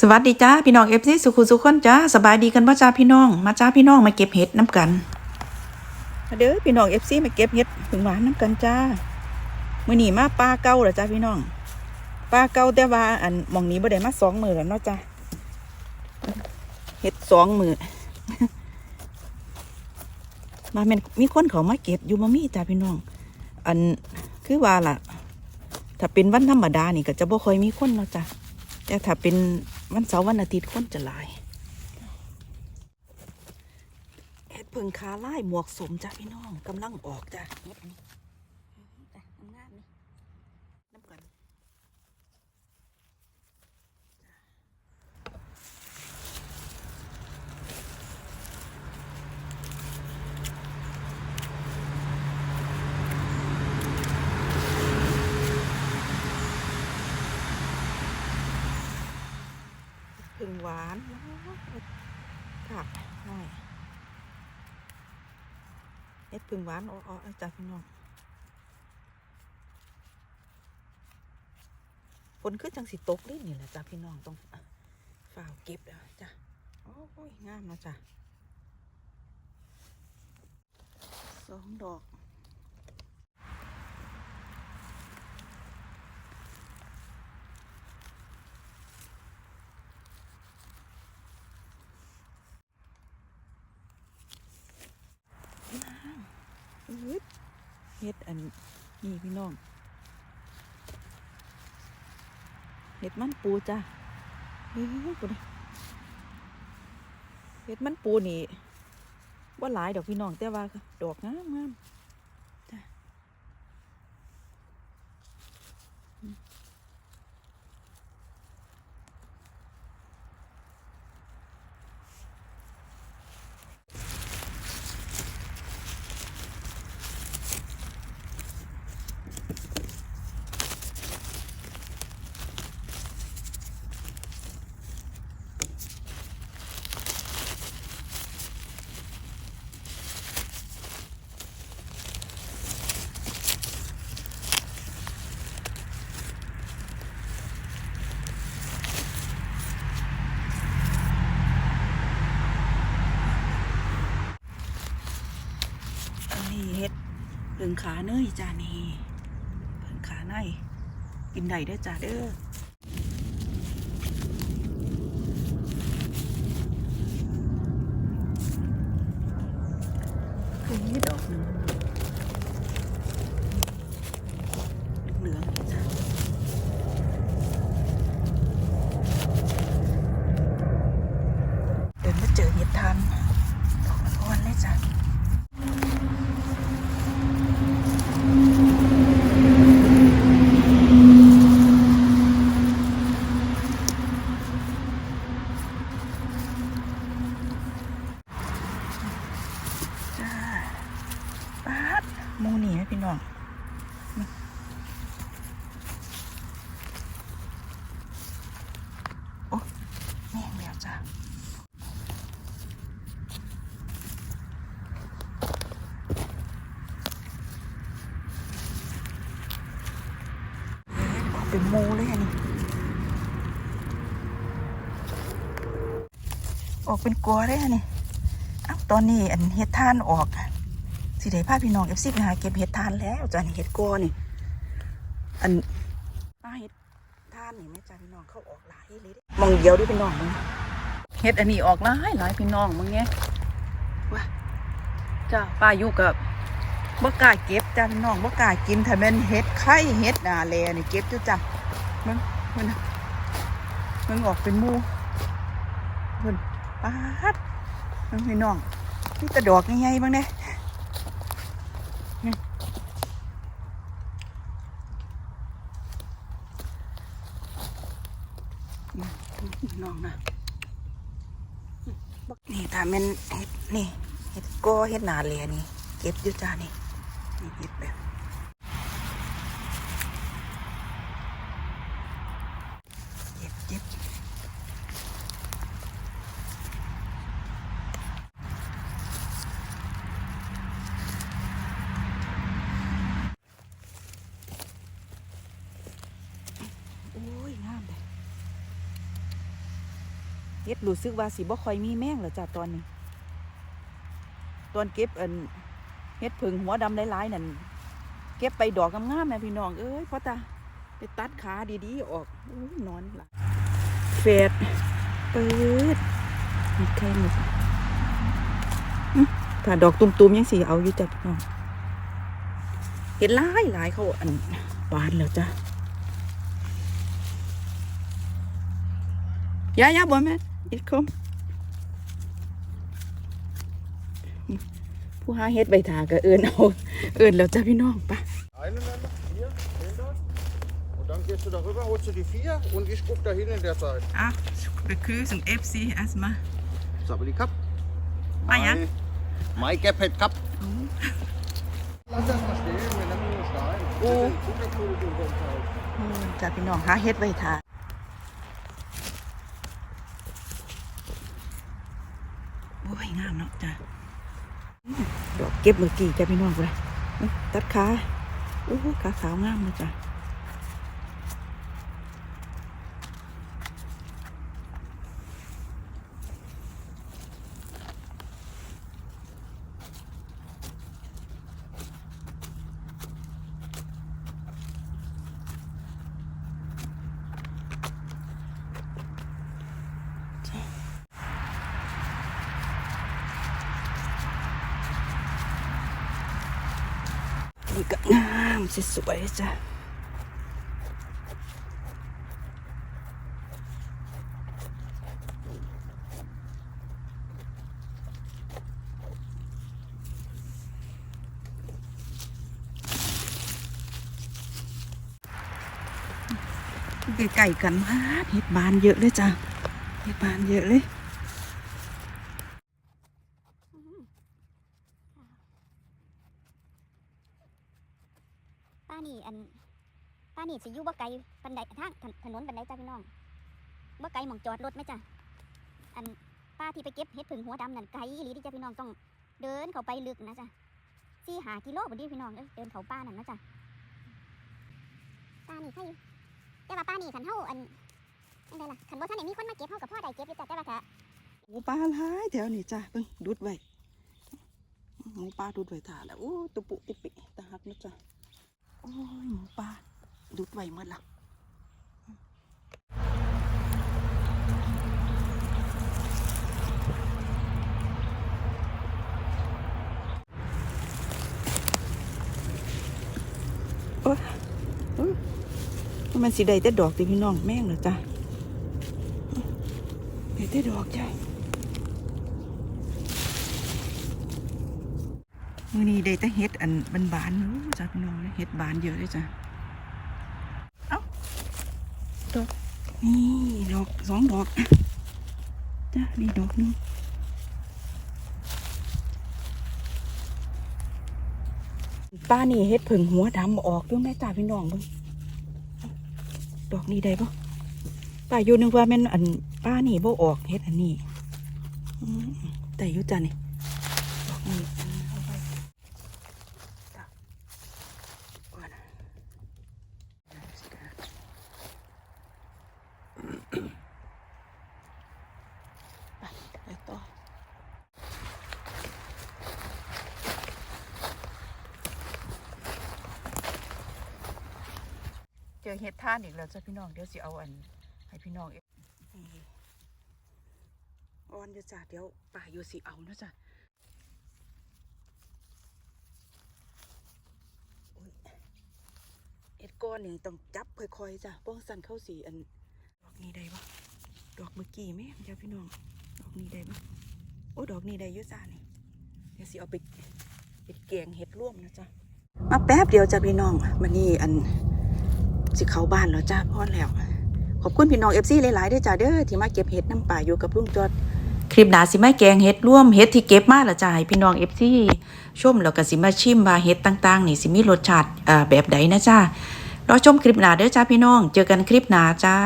สวัสดีจ้าพี่น้องเอฟซีสุขุสุขคนจ้าสบายดีกันบ่จ้าพี่น้องมาจ้าพี่น้องมาเก็บเห็ดน้ำกันมาเด้อพี่น้องเอฟซีมาเก็บเห็ดผึ่งหวานน้ำกันจ้ามื้อนี้มาปลาเก่าเหรอจ้าพี่น้องปลาเก่าแต่ว่าอันมองนี้บ่ได้มาสองมือแล้วเนาะจ้าเห็ดสองมือมาแม่นมีคนเขามาเก็บอยู่มามีจ้าพี่น้อง อันคือว่าล่ะ ถ้าเป็นวันธรรมดานี่ก็จะบ่ค่อยมีคนเนาะจ้ะแต่ถ้าเป็น วันเสาร์วันอาทิตย์คนจะหลายเห็ดเพิ่งขาไล่หมวกสมจ้ะพี่น้องกำลังออกจ้ะเฮ็ดอันนี้แต่งามๆนี่น้ำกันเพิ่ง หวานค่ะหน่อยเฮ็ดพิ่งหวานอ้อๆจ้ะพี่น้องฝนคือจังสิตกลิ้นนี่แหละจ้ะพี่น้องต้องฝ่าวเก็บแล้วจ้ะโอ้ยงามนะจ้ะสองดอก อึดเฮ็ดอันนี่พี่น้องเห็ดมันปูจ้ะเฮ้ยปูนี่เห็ดมันปูนี่ว่าหลายดอกพี่น้องแต่ว่าดอกงามงาม ขาเนยจ้านี่เพิ่งขาในยกินได้เด้อจ้าเด้อคือนี่ดอกหนึ่งเหลืองจ้ะเดินมาเจอเห็ดทันดอกอ่อนเลยจ้าป๊าดห มูนี่ไหมพี่น้องโอ้แม่งแล้วจ้าเป็นโมเลยอันนี้ออกเป็นกัวเลยอันนี้อ้าวตอนนี้อันเห็ดท่านออก สิได้พาพี่น้องเอฟซีไปหาเก็บเห็ดทานแล้วจ้ะนี่เห็ดกัวนี่ อันป้าเห็ดทานนี่แม่จ้าพี่น้องเขาออกหลายเลยมองเดียวด้วยพี่น้องเห็ดอันนี้ออกหลายหลายพี่น้องมึงไงว้าจ้าป้าอยู่กับบ่กล้าเก็บจ้ะพี่น้องบ่กล้ากินถ้าแม่นเฮ็ดไข่เฮ็ดนาแลนี่เก็บอยู่จ้ะมึงมึงน่ะมึงออกเป็นมูมึงป้าดมึงพี่น้องนี่กระดอกใหญ่ๆบ้างเนี่นี่พี่น้องนะนี่ถ้า แม่นเฮ็ดนี่เฮ็ดก็เฮ็ดนาเลยนี่ เก็บอยู่จ้านี่นี่เก็บแบบเก็บเก็บโอ้ย งามเลย เฮ็ดรู้สึกว่าสิบ่ค่อยมีแมงแล้วจ้ะตอนนี้ ตอนเก็บอันเฮ็ดผึ่งหัวดำหลายๆนั่นเก็บไปดอกงามๆแม่พี่น้องเอ้ยพ่อตาไปตัดขาดีๆออกอุ้ยนอนหละเฟดเปิดมีใครหมดอื้อถ้าดอกตุ่มๆยังสิเอาอยู่จ้ะพี่น้องเห็นหลายหลายเขาอันบานแล้วจ้ะยายาบ่แม่ อีกคมผู้หาเฮ็ดใบถาก็เอินเอาเอินแล้วจ้าพี่น้องปะ Einen Länder, hier, den dort. Und dann gehst du darüber, holst du die vier und ich guck da hin in der Zeit. อะ begrüßung FC erstmal Sabeli Cup. Ah, ja. Mai Gepet Cup. Lass das mal stehen, wir nehmen nur Stein. Oh. Wir sind Futterkugel in dem Teil. อืมจ้าพี่น้องหาเฮ็ดใบถาโอ้ย งามเนาะจ้ะดอกเก็บเมื่อกี้จ้าพี่น้องเลยตัดขาอู้ขาขาวงามเลยจ้ะ นี่ก็งามสวยๆจ้าใกล้ๆกันมากเห็ดบานเยอะเลยจ้าเห็ดบานเยอะเลย ป้านี่ อันป้านี่สิอยู่บ่ไกลปันไดทางถนถนนปันไดจ้าพี่น้องบ่ไกลหม่องจอดรถไหมจ้ะอันป้าที่ไปเก็บเห็ดผึ่งหัวดำนั่นไกลอีหลีเจ้าพี่น้องต้องเดินเข้าไปลึกนะจ้ะสี่หากิโลบ่ดีพี่น้องเอ้ยเดินเข้าป่านั่นนะจ้ะป้านี่ใครอยู่แต่ว่าป้านี่ขันเฮาอันอันใดล่ะขันบ่ทันได้มีคนมาเก็บเฮากับพ่อได้เก็บอยู่จ้ะแต่ว่าถ้าหมูปลาหลายแถวนี้จ้ะเพิ่งดูดไว้หมูปลาดูดไว้ถ่าแล้วโอ้ตุปุติปิตาหักนะจ้ะ โอ้ยหมูปลาดูดไว้หมดละโอ้ยโอ้ยมันสีใดแต่ดอกติพี่น้องแม่งเหรอจ้ะเดี๋ยวได้ดอกใจ มือนี้ได้แต่เฮ็ดอันบานบานรู้จ้ะพี่น้องเฮ็ดบานเยอะเลยจ้ะเอ้าดอกนี่ดอกสองดอกจ้ะนี่ดอกนึงป้านี่เฮ็ดผึ่งหัวดำออกด้วยแม่จ้าพี่น้องเบิ่งดอกนี้ได้ปะป้าอยู่นึกว่าแม่นอันป้านี่บ่ออกเฮ็ดอันนี้แต่อยู่จ้ะนี่ดอกนี้อันเอาไว้จ้ะก่อนไปไปต่อเจอเฮ็ดท่านอีกแล้วจ้ะพี่น้องเดี๋ยวสิเอาอัน ให้พี่น้องเอนี่อ่อนเดี๋ยวจ้ะเดี๋ยวป่าอยู่สิเอานะจ้ะเอ็ดก้อนนี่ต้องจับค่อยๆจ้ะป้องสันเข้าสีอัน ดอกนี้ได้ปะดอกเมื่อกี้แม่เดี๋ยวพี่น้อง ดอกนี้ได้ปะโอ้ดอกนี้ได้เยอะจ้ะนี่เดี๋ยวสิเอาไปเห็ดแกงเห็ดร่วมนะจ๊ะมาแป๊บเดียวจ้ะพี่น้องมันนี่อัน สิเขาบ้านแล้วจ้าพ่อแล้ว ขอบคุณพี่น้องเอฟซีหลายๆด้วยจ้าเด้อที่มาเก็บเห็ดน้ำป่าอยู่กับลุงจอดคลิปหนาสิมาแกงเห็ดร่วมเห็ดที่เก็บมาละจ้าให้พี่น้องเอฟซีชมแล้วก็สิมาชิมว่าเห็ดต่างๆ นี่สิมีรสชาติแบบใดนะจ้ารอชมคลิปหนาเด้อจ้าพี่น้อง เจอกันคลิปหนาจ้า